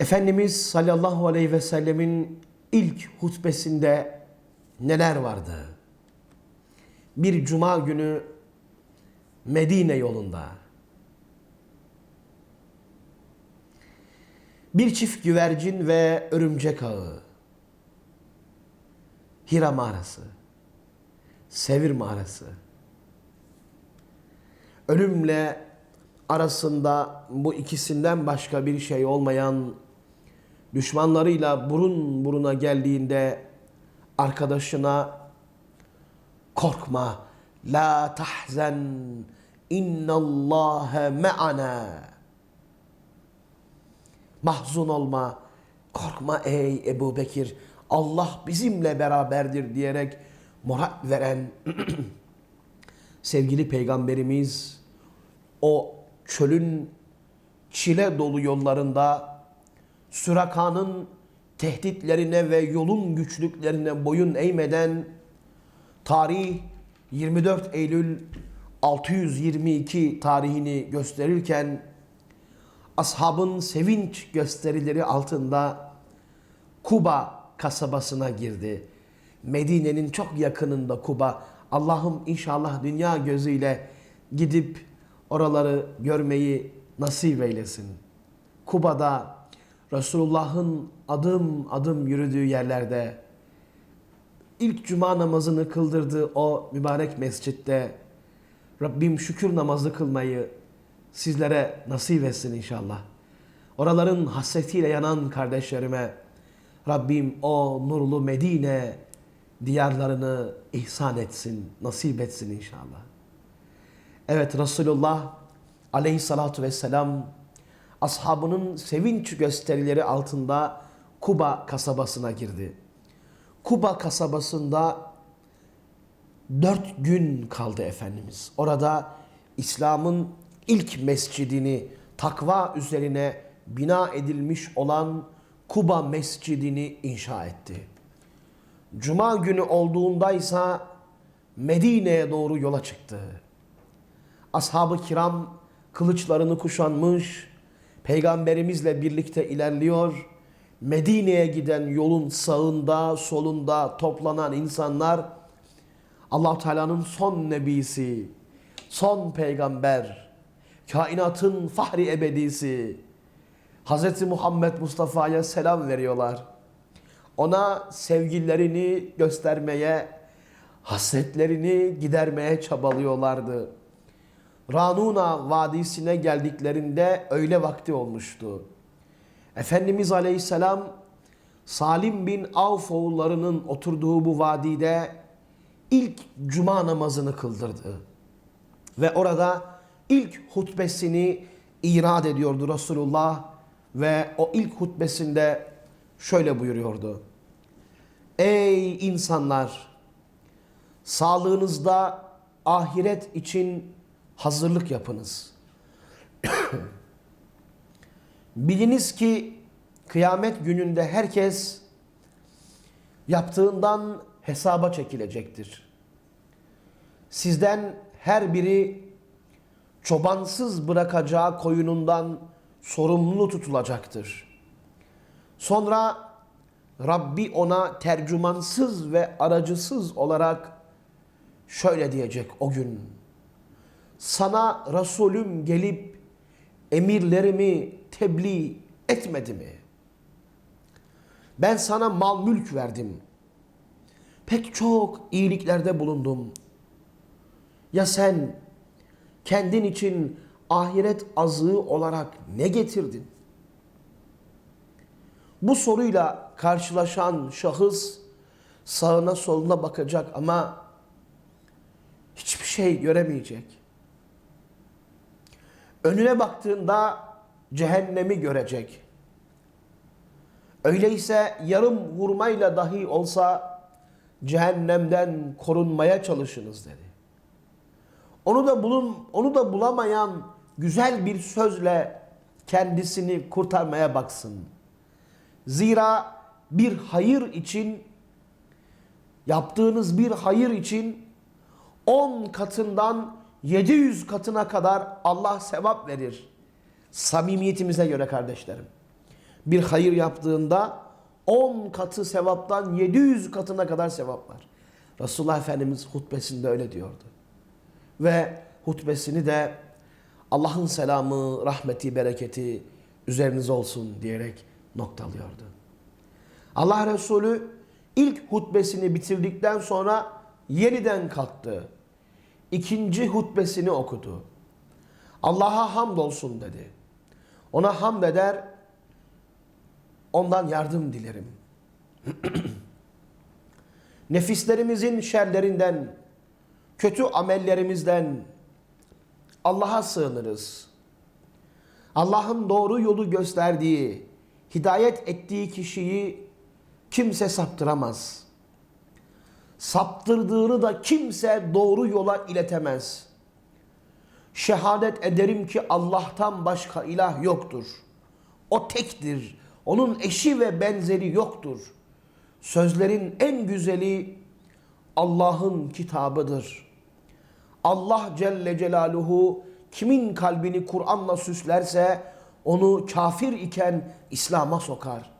Efendimiz sallallahu aleyhi ve sellemin ilk hutbesinde neler vardı? Bir cuma günü Medine yolunda. Bir çift güvercin ve örümcek ağı. Hira mağarası. Sevir mağarası. Ölümle arasında bu ikisinden başka bir şey olmayan düşmanlarıyla burun buruna geldiğinde arkadaşına korkma la tahzen innallâhe me'ana. Mahzun olma korkma ey Ebu Bekir Allah bizimle beraberdir. diyerek moral veren sevgili peygamberimiz o çölün çile dolu yollarında Süraka'nın tehditlerine ve yolun güçlüklerine boyun eğmeden tarih 24 Eylül 622 tarihini gösterirken ashabın sevinç gösterileri altında Kuba kasabasına girdi. Medine'nin çok yakınında Kuba. Allah'ım inşallah dünya gözüyle gidip oraları görmeyi nasip eylesin. Kuba'da Resulullah'ın adım adım yürüdüğü yerlerde ilk cuma namazını kıldırdığı o mübarek mescitte Rabbim şükür namazı kılmayı sizlere nasip etsin inşallah. Oraların hasretiyle yanan kardeşlerime Rabbim o nurlu Medine diyarlarını ihsan etsin, nasip etsin inşallah. Evet Resulullah aleyhissalatu vesselam ashabının sevinç gösterileri altında Kuba kasabasına girdi. Kuba kasabasında dört gün kaldı Efendimiz. Orada İslam'ın ilk mescidini takva üzerine bina edilmiş olan Kuba mescidini inşa etti. Cuma günü olduğundaysa Medine'ye doğru yola çıktı. Ashab-ı kiram kılıçlarını kuşanmış, peygamberimizle birlikte ilerliyor. Medine'ye giden yolun sağında, solunda toplanan insanlar allah Teala'nın son nebisi, son peygamber, kainatın fahri ebedisi, Hz. Muhammed Mustafa'ya selam veriyorlar. Ona sevgilerini göstermeye, hasretlerini gidermeye çabalıyorlardı. Ranuna Vadisi'ne geldiklerinde öğle vakti olmuştu. Efendimiz Aleyhisselam Salim bin Avf oğullarının oturduğu bu vadide ilk cuma namazını kıldırdı. Ve orada ilk hutbesini irad ediyordu Resulullah ve o ilk hutbesinde şöyle buyuruyordu. Ey insanlar! Sağlığınızda ahiret için hazırlık yapınız. Biliniz ki kıyamet gününde herkes yaptığından hesaba çekilecektir. Sizden her biri çobansız bırakacağı koyunundan sorumlu tutulacaktır. Sonra Rabbi ona tercümansız ve aracısız olarak şöyle diyecek o gün. Sana Resulüm gelip emirlerimi tebliğ etmedi mi? Ben sana mal mülk verdim. Pek çok iyiliklerde bulundum. Ya sen kendin için ahiret azığı olarak ne getirdin? Bu soruyla karşılaşan şahıs sağına soluna bakacak ama hiçbir şey göremeyecek. Önüne baktığında cehennemi görecek. Öyleyse yarım hurmayla dahi olsa cehennemden korunmaya çalışınız dedi. Onu da bulun onu da bulamayan güzel bir sözle kendisini kurtarmaya baksın. Zira bir hayır için yaptığınız bir hayır için 10 katından 700 katına kadar Allah sevap verir. Samimiyetimize göre kardeşlerim. bir hayır yaptığında 10 katı sevaptan 700 katına kadar sevap var. Resulullah Efendimiz hutbesinde öyle diyordu. Ve hutbesini de Allah'ın selamı, rahmeti, bereketi üzerinize olsun diyerek noktalıyordu. Allah Resulü ilk hutbesini bitirdikten sonra yeniden kalktı. İkinci hutbesini okudu. Allah'a hamdolsun dedi. Ona hamd eder, ondan yardım dilerim. Nefislerimizin şerlerinden, kötü amellerimizden Allah'a sığınırız. Allah'ın doğru yolu gösterdiği, hidayet ettiği kişiyi kimse saptıramaz. Saptırdığını da kimse doğru yola iletemez. Şehadet ederim ki Allah'tan başka ilah yoktur. O tektir. Onun eşi ve benzeri yoktur. Sözlerin en güzeli Allah'ın kitabıdır. Allah Celle Celaluhu kimin kalbini Kur'an'la süslerse onu kafir iken İslam'a sokar.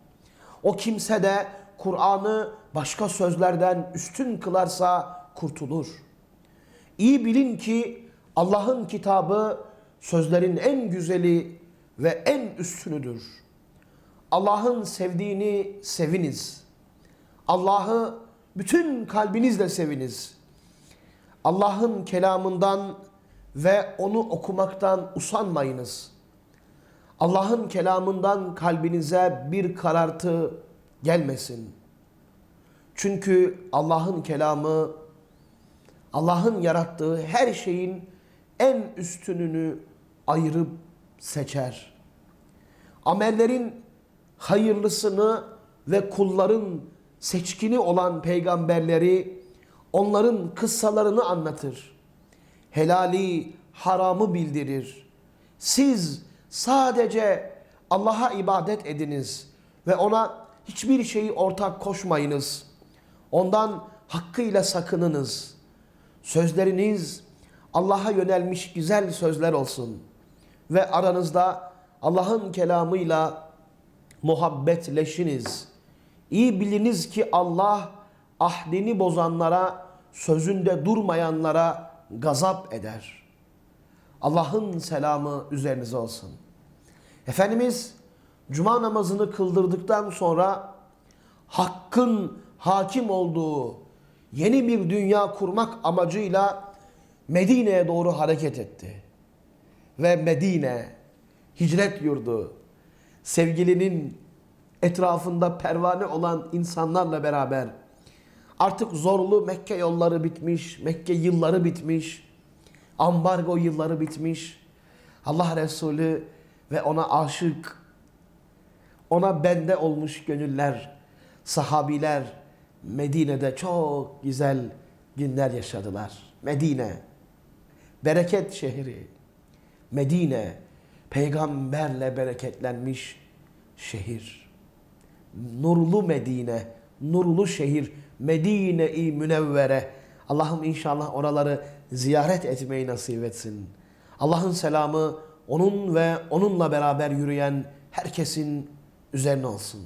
O kimse de Kur'an'ı başka sözlerden üstün kılarsa kurtulur. İyi bilin ki Allah'ın kitabı sözlerin en güzeli ve en üstünüdür. Allah'ın sevdiğini seviniz. Allah'ı bütün kalbinizle seviniz. Allah'ın kelamından ve onu okumaktan usanmayınız. Allah'ın kelamından kalbinize bir karartı gelmesin. Çünkü Allah'ın kelamı Allah'ın yarattığı her şeyin en üstününü ayırıp seçer. Amellerin hayırlısını ve kulların seçkini olan peygamberleri onların kıssalarını anlatır. Helali, haramı bildirir. Siz sadece Allah'a ibadet ediniz ve ona hiçbir şeyi ortak koşmayınız. Ondan hakkıyla sakınınız. Sözleriniz Allah'a yönelmiş güzel sözler olsun. Ve aranızda Allah'ın kelamıyla muhabbetleşiniz. İyi biliniz ki Allah ahdini bozanlara, sözünde durmayanlara gazap eder. Allah'ın selamı üzerinize olsun. Efendimiz cuma namazını kıldırdıktan sonra hakkın hakim olduğu yeni bir dünya kurmak amacıyla Medine'ye doğru hareket etti. Ve Medine, hicret yurdu, sevgilinin etrafında pervane olan insanlarla beraber artık zorlu Mekke yolları bitmiş, Mekke yılları bitmiş, ambargo yılları bitmiş. Allah Resulü ve ona aşık, ona bende olmuş gönüller, sahabiler Medine'de çok güzel günler yaşadılar. Medine, bereket şehri. Medine, peygamberle bereketlenmiş şehir. Nurlu Medine, nurlu şehir, Medine-i Münevvere. Allah'ım inşallah oraları ziyaret etmeyi nasip etsin. Allah'ın selamı onun ve onunla beraber yürüyen herkesin üzerine olsun.